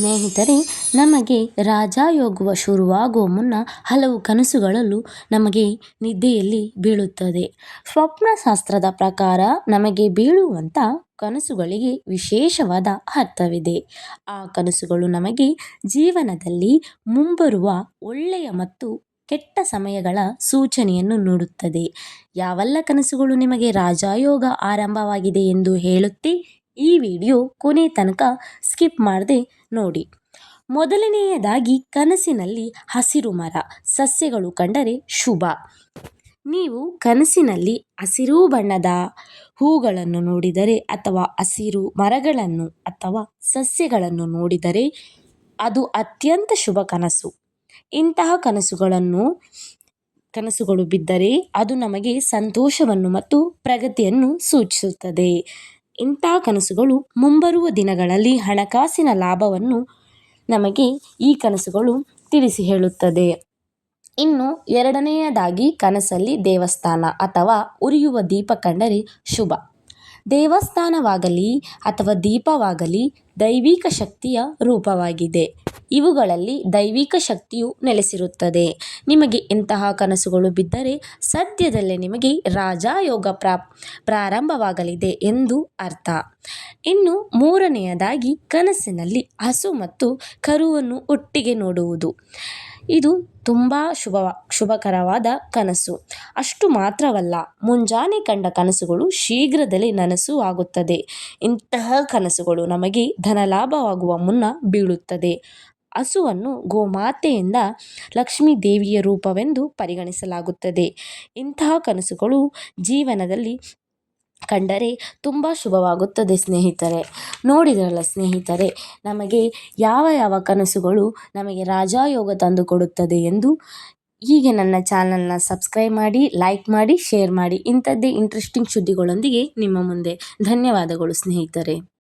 ಸ್ನೇಹಿತರೆ, ನಮಗೆ ರಾಜಯೋಗವು ಶುರುವಾಗುವ ಮುನ್ನ ಹಲವು ಕನಸುಗಳಲ್ಲೂ ನಮಗೆ ನಿದ್ದೆಯಲ್ಲಿ ಬೀಳುತ್ತದೆ. ಸ್ವಪ್ನಶಾಸ್ತ್ರದ ಪ್ರಕಾರ ನಮಗೆ ಬೀಳುವಂಥ ಕನಸುಗಳಿಗೆ ವಿಶೇಷವಾದ ಅರ್ಥವಿದೆ. ಆ ಕನಸುಗಳು ನಮಗೆ ಜೀವನದಲ್ಲಿ ಮುಂಬರುವ ಒಳ್ಳೆಯ ಮತ್ತು ಕೆಟ್ಟ ಸಮಯಗಳ ಸೂಚನೆಯನ್ನು ನೀಡುತ್ತದೆ. ಯಾವೆಲ್ಲ ಕನಸುಗಳು ನಿಮಗೆ ರಾಜಯೋಗ ಆರಂಭವಾಗಿದೆ ಎಂದು ಹೇಳುತ್ತೆ? ಈ ವಿಡಿಯೋ ಕೊನೆ ತನಕ ಸ್ಕಿಪ್ ಮಾಡದೆ ನೋಡಿ. ಮೊದಲನೆಯದಾಗಿ ಕನಸಿನಲ್ಲಿ ಹಸಿರು ಮರ, ಸಸ್ಯಗಳು ಕಂಡರೆ ಶುಭ. ನೀವು ಕನಸಿನಲ್ಲಿ ಹಸಿರು ಬಣ್ಣದ ಹೂಗಳನ್ನು ನೋಡಿದರೆ ಅಥವಾ ಹಸಿರು ಮರಗಳನ್ನು ಅಥವಾ ಸಸ್ಯಗಳನ್ನು ನೋಡಿದರೆ ಅದು ಅತ್ಯಂತ ಶುಭ ಕನಸು. ಇಂತಹ ಕನಸುಗಳನ್ನು, ಕನಸುಗಳು ಬಿದ್ದರೆ ಅದು ನಮಗೆ ಸಂತೋಷವನ್ನು ಮತ್ತು ಪ್ರಗತಿಯನ್ನು ಸೂಚಿಸುತ್ತದೆ. ಇಂತಹ ಕನಸುಗಳು ಮುಂಬರುವ ದಿನಗಳಲ್ಲಿ ಹಣಕಾಸಿನ ಲಾಭವನ್ನು ನಮಗೆ ಈ ಕನಸುಗಳು ತಿಳಿಸಿ ಹೇಳುತ್ತದೆ. ಇನ್ನು ಎರಡನೆಯದಾಗಿ ಕನಸಲ್ಲಿ ದೇವಸ್ಥಾನ ಅಥವಾ ಉರಿಯುವ ದೀಪ ಕಂಡರೆ ಶುಭ. ದೇವಸ್ಥಾನವಾಗಲಿ ಅಥವಾ ದೀಪವಾಗಲಿ ದೈವಿಕ ಶಕ್ತಿಯ ರೂಪವಾಗಿದೆ. ಇವುಗಳಲ್ಲಿ ದೈವಿಕ ಶಕ್ತಿಯು ನೆಲೆಸಿರುತ್ತದೆ. ನಿಮಗೆ ಇಂತಹ ಕನಸುಗಳು ಬಿದ್ದರೆ ಸದ್ಯದಲ್ಲೇ ನಿಮಗೆ ರಾಜಯೋಗ ಪ್ರಾಪ್, ಪ್ರಾರಂಭವಾಗಲಿದೆ ಎಂದು ಅರ್ಥ. ಇನ್ನು ಮೂರನೆಯದಾಗಿ ಕನಸಿನಲ್ಲಿ ಹಸು ಮತ್ತು ಕರುವನ್ನು ಒಟ್ಟಿಗೆ ನೋಡುವುದು. ಇದು ತುಂಬ ಶುಭ ಶುಭಕರವಾದ ಕನಸು. ಅಷ್ಟು ಮಾತ್ರವಲ್ಲ, ಮುಂಜಾನೆ ಕಂಡ ಕನಸುಗಳು ಶೀಘ್ರದಲ್ಲೇ ನನಸು ಆಗುತ್ತದೆ. ಇಂತಹ ಕನಸುಗಳು ನಮಗೆ ಧನಲಾಭವಾಗುವ ಮುನ್ನ ಬೀಳುತ್ತದೆ. ಹಸುವನ್ನು ಗೋಮಾತೆಯಿಂದ ಲಕ್ಷ್ಮೀ ದೇವಿಯ ರೂಪವೆಂದು ಪರಿಗಣಿಸಲಾಗುತ್ತದೆ. ಇಂತಹ ಕನಸುಗಳು ಜೀವನದಲ್ಲಿ ಕಂಡರೆ ತುಂಬ ಶುಭವಾಗುತ್ತದೆ, ಸ್ನೇಹಿತರೆ. ನೋಡಿದ್ರಲ್ಲ ಸ್ನೇಹಿತರೆ, ನಮಗೆ ಯಾವ ಯಾವ ಕನಸುಗಳು ನಮಗೆ ರಾಜಯೋಗ ತಂದುಕೊಡುತ್ತದೆ ಎಂದು ಹೀಗೆ ನನ್ನ ಚಾನಲ್ನ ಸಬ್ಸ್ಕ್ರೈಬ್ ಮಾಡಿ ಲೈಕ್ ಮಾಡಿ ಶೇರ್ ಮಾಡಿ. ಇಂಥದ್ದೇ ಇಂಟ್ರೆಸ್ಟಿಂಗ್ ಸುದ್ದಿಗಳೊಂದಿಗೆ ನಿಮ್ಮ ಮುಂದೆ. ಧನ್ಯವಾದಗಳು ಸ್ನೇಹಿತರೆ.